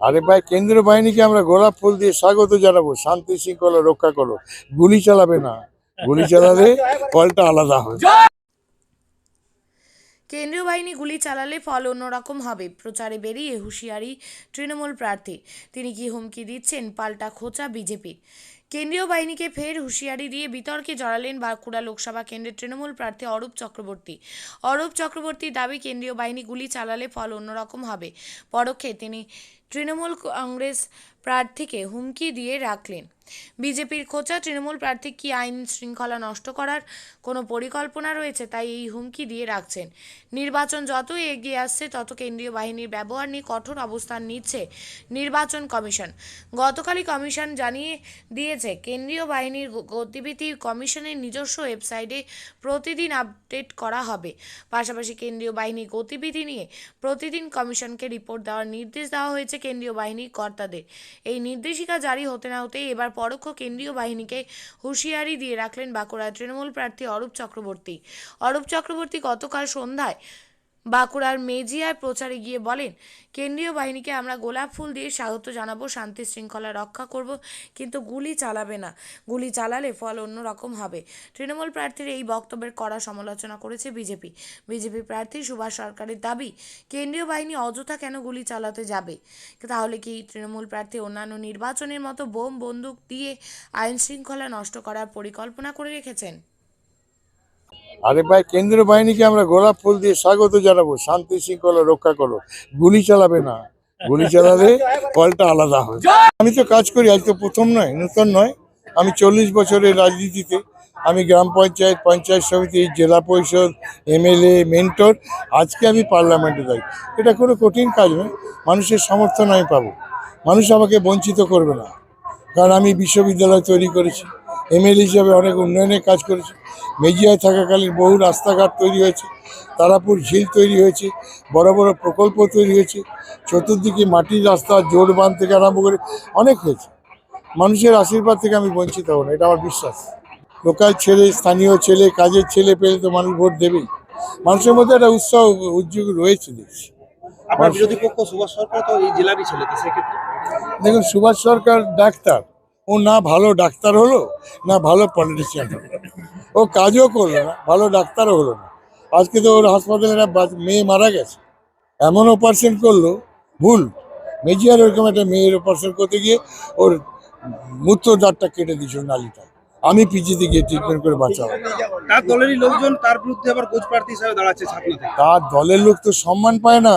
আরে ভাই, কেন্দ্রীয় বাহিনীকে আমরা গোলাপ ফুল দিয়ে স্বাগত জানাব। শান্তি শৃঙ্খলা রক্ষা করো। গুলি চালাবে না। গুলি চালালে ফলটা আলাদা হবে কেন্দ্রীয় বাহিনী গুলি চালালে ফল অন্যরকম হবে। প্রচারে বেরিয়ে হুঁশিয়ারি তৃণমূল প্রার্থী। তিনি কি হুমকি দিচ্ছেন? পাল্টা খোঁচা বিজেপি। কেন্দ্রীয় বাহিনীকে ফের হুঁশিয়ারি দিয়ে বিতর্কে জড়ালেন বাঁকুড়া লোকসভা কেন্দ্রের তৃণমূল প্রার্থী অরূপ চক্রবর্তী। অরূপ চক্রবর্তীর দাবি, কেন্দ্রীয় বাহিনী গুলি চালালে ফল অন্যরকম হবে। পরোক্ষে তিনি তৃণমূল কংগ্রেস প্রার্থীকে হুমকি দিয়ে রাখলেন। বিজেপির খোঁচা তৃণমূল প্রার্থী কি আইন শৃঙ্খলা নষ্ট করার কোনো পরিকল্পনা রয়েছে, তাই এই হুমকি দিয়ে রাখছেন। নির্বাচন যতই এগিয়ে আসছে, তত কেন্দ্রীয় বাহিনীর ব্যবহার নিয়ে কঠোর অবস্থান নিচ্ছে নির্বাচন কমিশন। গতকালই কমিশন জানিয়ে দিয়েছে, কেন্দ্রীয় বাহিনীর গতিবিধি কমিশনের নিজস্ব ওয়েবসাইটে প্রতিদিন আপডেট করা হবে। পাশাপাশি কেন্দ্রীয় বাহিনীর গতিবিধি নিয়ে প্রতিদিন কমিশনকে রিপোর্ট দেওয়ার নির্দেশ দেওয়া হয়েছে কেন্দ্রীয় বাহিনীর কর্তাদের। এই নির্দেশিকা জারি হতে না হতেই এবার পরোক্ষ কেন্দ্রীয় বাহিনীকে হুঁশিয়ারি দিয়ে রাখলেন বাঁকুড়ার তৃণমূল প্রার্থী অরূপ চক্রবর্তী। অরূপ চক্রবর্তী গতকাল সন্ধ্যায় বাঁকুড়ার মেজিয়ায় প্রচারে গিয়ে বলেন, কেন্দ্রীয় বাহিনীকে আমরা গোলাপ ফুল দিয়ে স্বাগত জানাব, শান্তি শৃঙ্খলা রক্ষা করব, কিন্তু গুলি চালাবে না। গুলি চালালে ফল অন্যরকম হবে। তৃণমূল প্রার্থীর এই বক্তব্যের কড়া সমালোচনা করেছে বিজেপি। বিজেপি প্রার্থী সুভাষ সরকারের দাবি, কেন্দ্রীয় বাহিনী অযথা কেন গুলি চালাতে যাবে? তাহলে কি তৃণমূল প্রার্থী অন্যান্য নির্বাচনের মতো বোম, বন্দুক দিয়ে আইন শৃঙ্খলা নষ্ট করার পরিকল্পনা করে রেখেছেন? আরে ভাই, কেন্দ্রীয় বাহিনীকে আমরা গোলাপ ফুল দিয়ে স্বাগত জানাব। শান্তি শৃঙ্খলা রক্ষা করো। গুলি চালাবে না। গুলি চালালে ফলটা আলাদা হবে। আমি তো কাজ করি আজ তো প্রথম নয়, নতুন নয়। আমি চল্লিশ বছরের রাজনীতিতে। আমি গ্রাম পঞ্চায়েত পঞ্চায়েত সমিতি, জেলা পরিষদ, এমএলএ, মেন্টর। আজকে আমি পার্লামেন্টে যাই। এটা কোনো কঠিন কাজ নয়। মানুষের সমর্থন আমি পাবো। মানুষ আমাকে বঞ্চিত করবে না। কারণ আমি বিশ্ববিদ্যালয় তৈরি করেছি। এমএলএ হিসাবে অনেক উন্নয়নের কাজ করেছি। মেজিয়ায় থাকাকালীন বহু রাস্তাঘাট তৈরি হয়েছে তারাপুর ঝিল তৈরি হয়েছে বড় বড় প্রকল্প তৈরি হয়েছে চতুর্দিকে মাটির রাস্তা জোর বাঁধ থেকে আরম্ভ করে অনেক হয়েছে। মানুষের আশীর্বাদ থেকে আমি বঞ্চিত হব না এটা আমার বিশ্বাস। লোকাল ছেলে স্থানীয় ছেলে কাজের ছেলে পেলে তো মানুষ ভোট দেবেই। মানুষের মধ্যে একটা উৎসাহ উদ্যোগ রয়েছে দেখছি আপনার বিরোধী পক্ষ সুভাষ সরকার তো এই জেলারই ছিল তো সেক্ষেত্রে? দেখুন সুভাষ সরকার ডাক্তার। ও না ভালো ডাক্তার হলো না ভালো পলিটিশিয়ান হলো। ও কাজও করল না ভালো ডাক্তারও হলো না। আজকে তো ওর হাসপাতালে একটা মেয়ে মারা গেছে। এমন অপারেশন করল ভুল। মেজিয়ার ওরকম একটা মেয়ের অপারেশন করতে গিয়ে ওর মূত্রদারটা কেটে দিয়েছিল নালিটা আমি পিজিতে গিয়ে ট্রিটমেন্ট করে বাঁচাবো তার দলেরই লোকজন তার বিরুদ্ধে আবার কোচ প্রার্থী হিসাবে দাঁড়াচ্ছে তার দলের লোক তো সম্মান পায় না।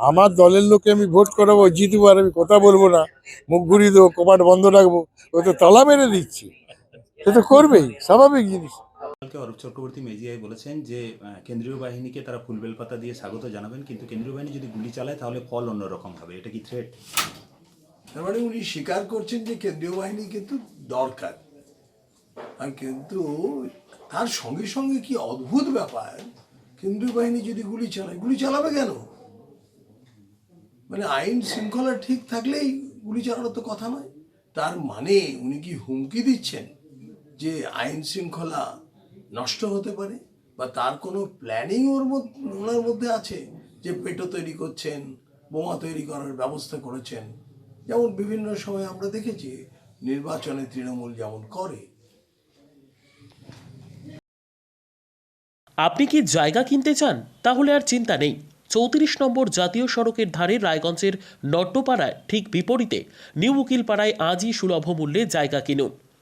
আমার দলের লোককে আমি ভোট করাবো জিতবো আর আমি কথা বলব না। মুখ ঘুরিয়ে দেবো কপাট বন্ধ রাখব ও তো তালা মেরে দিচ্ছি। সে তো করবেই স্বাভাবিক জিনিস। কালকে অরূপ চক্রবর্তী মেজিয়ায় বলেছেন যে কেন্দ্রীয় বাহিনীকে তারা ফুলবেল পাতা দিয়ে স্বাগত জানাবেন কিন্তু কেন্দ্রীয় বাহিনী যদি গুলি চালায় তাহলে ফল অন্যরকম হবে। এটা কি থ্রেট তার মানে উনি স্বীকার করছেন যে কেন্দ্রীয় বাহিনী কিন্তু দরকার। আর কিন্তু তার সঙ্গে সঙ্গে কি অদ্ভুত ব্যাপার কেন্দ্রীয় বাহিনী যদি গুলি চালায় গুলি চালাবে কেন? মানে আইন শৃঙ্খলা ঠিক থাকলেই গুলি চালানোর তো কথা নয়। তার মানে উনি কি হুমকি দিচ্ছেন? যে আইন শৃঙ্খলা নষ্ট হতে পারে বা তার কোনো প্ল্যানিং ওর মধ্যে, ওনার মধ্যে আছে যে পেটো তৈরি করছেন, বোমা তৈরি করার ব্যবস্থা করেছেন। যেমন বিভিন্ন সময় আমরা দেখেছি নির্বাচনে তৃণমূল যেমন করে। আপনি কি জায়গা কিনতে চান? তাহলে আর চিন্তা নেই। চৌত্রিশ নম্বর জাতীয় সড়কের ধারে রায়গঞ্জের নট্টপাড়ায় ঠিক বিপরীতে নিউ উকিলপাড়ায় আজই সুলভ মূল্যে জায়গা কিনুন।